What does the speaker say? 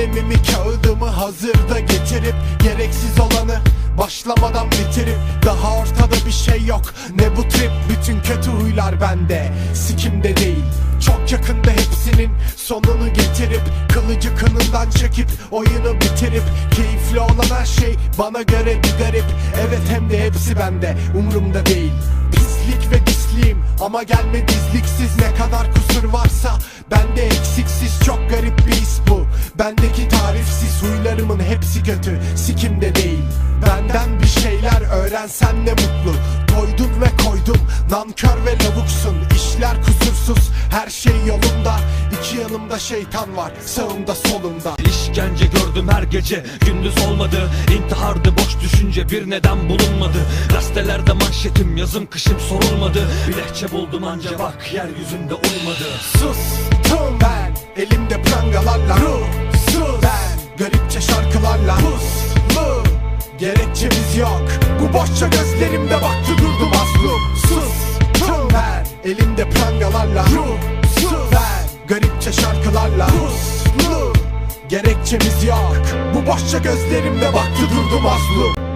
Kalemimi kağıdımı hazırda getirip Gereksiz olanı başlamadan bitirip Daha ortada bir şey yok. Ne bu trip? Bütün kötü huylar bende. Sikimde değil Çok yakında hepsinin sonunu getirip Kılıcı kınından çekip oyunu bitirip Keyifli olan her şey bana göre bir garip. Evet hem de hepsi bende. Umurumda değil. Pislik ve pisliğim ama gelme dizliksiz. Ne hepsi kötü Sikimde değil. Benden bir şeyler öğrensen ne mutlu. Koydun ve koydum Nankör ve lavuksun. İşler kusursuz her şey yolunda. İki yanımda şeytan var Sağımda solumda. İşkence gördüm her gece gündüz olmadı. İntihardı boş düşünce bir neden bulunmadı. Gazetelerde manşetim yazım kışım sorulmadı. Bir lehçe buldum anca bak yeryüzünde olmadı Sustum ben Elimde prangalarla yok. Bu boşça gözlerimde baktı durdu mazlum Sustum ben Elimde prangalarla. Ruhsuz ben Garipçe şarkılarla. Puslu Gerekçemiz yok. Bu boşça gözlerimde baktı durdu mazlum